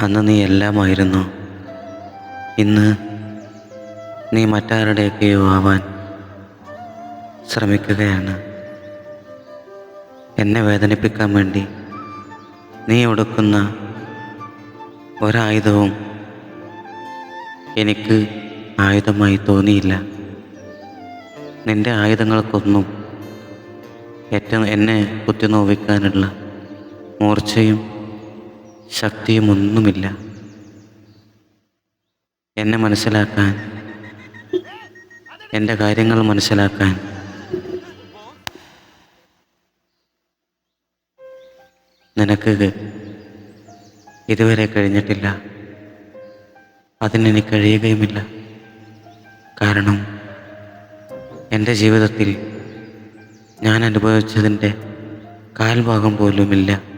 അന്ന് നീ എല്ലാമായിരുന്നു. ഇന്ന് നീ മറ്റാരുടെയൊക്കെയോ ആവാൻ ശ്രമിക്കുകയാണ്. എന്നെ വേദനിപ്പിക്കാൻ വേണ്ടി നീ ഒടുക്കുന്ന ഒരായുധവും എനിക്ക് ആയുധമായി തോന്നിയില്ല. നിന്റെ ആയുധങ്ങൾക്കൊന്നും ഏറ്റവും എന്നെ കുത്തിനോവിക്കാനുള്ള മൂർച്ചയും ശക്തിയും ഒന്നുമില്ല എന്നെ മനസ്സിലാക്കാൻ എന്റെ കാര്യങ്ങൾ മനസ്സിലാക്കാൻ. നിനക്ക് ഇതുവരെ കഴിഞ്ഞിട്ടില്ല. അതിനെനിക്ക് കഴിയുകയുമില്ല. കാരണം എന്റെ ജീവിതത്തിൽ ഞാൻ അനുഭവിച്ചതിന്റെ കാൽഭാഗം പോലുമില്ല.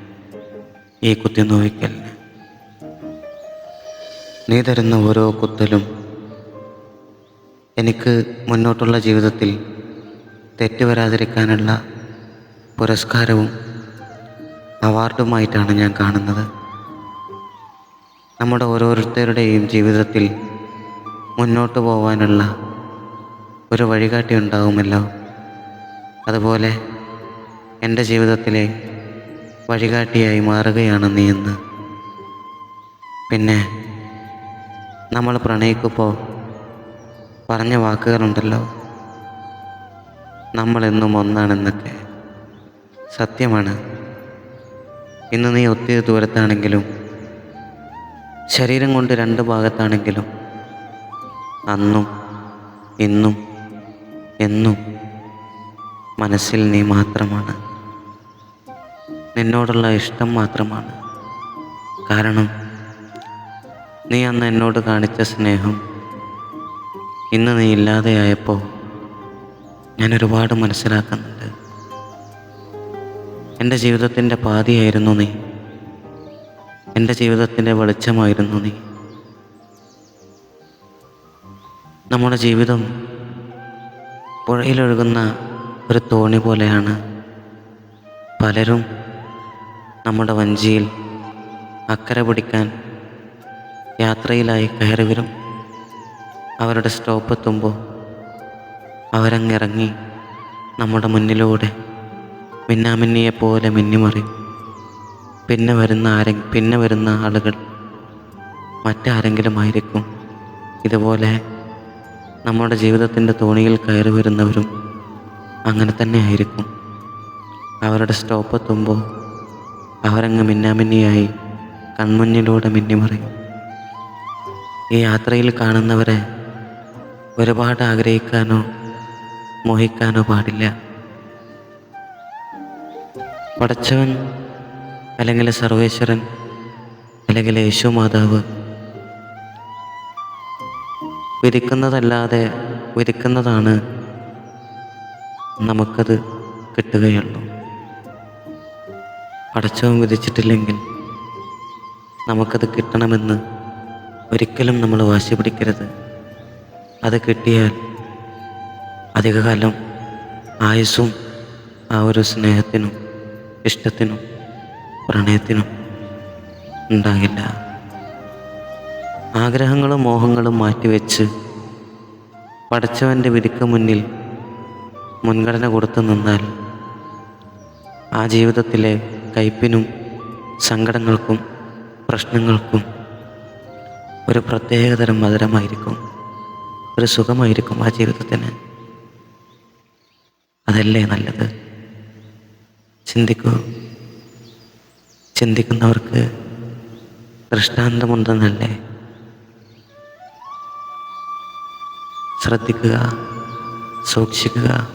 ഈ കുത്തിനോവിക്കലിന് നീ തരുന്ന ഓരോ കുത്തലും എനിക്ക് മുന്നോട്ടുള്ള ജീവിതത്തിൽ തെറ്റുവരാതിരിക്കാനുള്ള പുരസ്കാരവും അവാർഡുമായിട്ടാണ് ഞാൻ കാണുന്നത്. നമ്മുടെ ഓരോരുത്തരുടെയും ജീവിതത്തിൽ മുന്നോട്ട് പോകാനുള്ള ഒരു വഴികാട്ടി ഉണ്ടാവുമല്ലോ. അതുപോലെ എന്റെ ജീവിതത്തിലെ വഴികാട്ടിയായി മാറുകയാണ് നീ എന്ന് പിന്നെ നമ്മൾ പ്രണയിക്കുമ്പോൾ പറഞ്ഞ വാക്കുകളുണ്ടല്ലോ. നമ്മളെന്നും ഒന്നാണെന്നൊക്കെ. സത്യമാണ്. ഇന്ന് നീ ഒത്തിരി ദൂരത്താണെങ്കിലും ശരീരം കൊണ്ട് രണ്ട് ഭാഗത്താണെങ്കിലും അന്നും ഇന്നും എന്നും മനസ്സിൽ നീ മാത്രമാണ്. നിന്നോടുള്ള ഇഷ്ടം മാത്രമാണ്. കാരണം നീ അന്ന് എന്നോട് കാണിച്ച സ്നേഹം ഇന്ന് നീ ഇല്ലാതെയായപ്പോൾ ഞാൻ ഒരുപാട് മനസ്സിലാക്കുന്നുണ്ട്. എന്റെ ജീവിതത്തിന്റെ പാതിയായിരുന്നു നീ. എന്റെ ജീവിതത്തിന്റെ വെളിച്ചമായിരുന്നു നീ. നമ്മുടെ ജീവിതം പുഴയിലൊഴുകുന്ന ഒരു തോണി പോലെയാണ്. പലരും നമ്മുടെ വഞ്ചിയിൽ അക്കരെ പിടിക്കാൻ യാത്രയിലായി കയറി വരും അവരുടെ സ്റ്റോപ്പ് എത്തുമ്പോൾ അവരങ്ങിറങ്ങി നമ്മുടെ മുന്നിലൂടെ മിന്നാമിന്നിയെ പോലെ മിന്നിമറിയും പിന്നെ വരുന്ന ആരെ പിന്നെ വരുന്ന ആളുകൾ മറ്റാരെങ്കിലും ആയിരിക്കും ഇതുപോലെ നമ്മുടെ ജീവിതത്തിന്റെ തോണിയിൽ കയറി വരുന്നവരും അങ്ങനെ തന്നെ ആയിരിക്കും. അവരുടെ സ്റ്റോപ്പ് എത്തുമ്പോൾ അവരങ്ങ് മിന്നാമിന്നിയായി കൺമുന്നിലൂടെ മിന്നിമറിയും ഈ യാത്രയിൽ കാണുന്നവരെ ഒരുപാട് ആഗ്രഹിക്കാനോ മോഹിക്കാനോ പാടില്ല. പടച്ചവൻ അല്ലെങ്കിൽ സർവേശ്വരൻ അല്ലെങ്കിൽ യേശു മാതാവ് വിരിക്കുന്നതല്ലാതെ വിരിക്കുന്നതാണ് നമുക്കത് കിട്ടുകയുള്ളൂ. പടച്ചവൻ വിധിച്ചിട്ടില്ലെങ്കിൽ നമുക്കത് കിട്ടണമെന്ന് ഒരിക്കലും നമ്മൾ വാശി പിടിക്കരുത്. അത് കിട്ടിയാൽ അധികകാലം ആയുസ്സും ആ ഒരു സ്നേഹത്തിനും ഇഷ്ടത്തിനും പ്രണയത്തിനും ഉണ്ടാകില്ല. ആഗ്രഹങ്ങളും മോഹങ്ങളും മാറ്റിവെച്ച് പഠിച്ചവന്റെ വിധിക്ക് മുന്നിൽ മുൻഗണന കൊടുത്തു നിന്നാൽ ആ ജീവിതത്തിലെ കയ്പിനും സങ്കടങ്ങൾക്കും പ്രശ്നങ്ങൾക്കും ഒരു പ്രത്യേകതരം മധുരമായിരിക്കും ഒരു സുഖമായിരിക്കും ആ ജീവിതത്തിന്. അതല്ലേ നല്ലത്? ചിന്തിക്കൂ. ചിന്തിക്കുന്നവർക്ക് ദൃഷ്ടാന്തമുണ്ടെന്നല്ലേ? ശ്രദ്ധിക്കുക സൂക്ഷിക്കുക.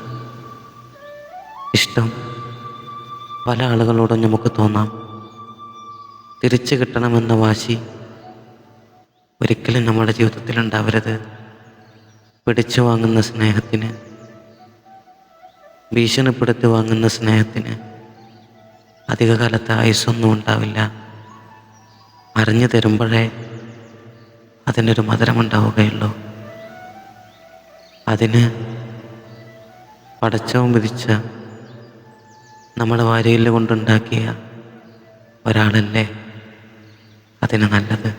ഇഷ്ടം പല ആളുകളോടും നമുക്ക് തോന്നാം. തിരിച്ചു കിട്ടണമെന്ന വാശി ഒരിക്കലും നമ്മുടെ ജീവിതത്തിൽ ഉണ്ടാവരുത്. പിടിച്ചു വാങ്ങുന്ന സ്നേഹത്തിന് ഭീഷണിപ്പെടുത്തി വാങ്ങുന്ന സ്നേഹത്തിന് അധികകാലത്ത് ആയുസ്സൊന്നും ഉണ്ടാവില്ല. അറിഞ്ഞു തരുമ്പോഴേ അതിനൊരു മധുരമുണ്ടാവുകയുള്ളൂ അതിന് പടച്ചവും വിധിച്ച നമ്മുടെ വാരിയിൽ കൊണ്ടുണ്ടാക്കിയ ഒരാളല്ലേ അതിന് നല്ലത്?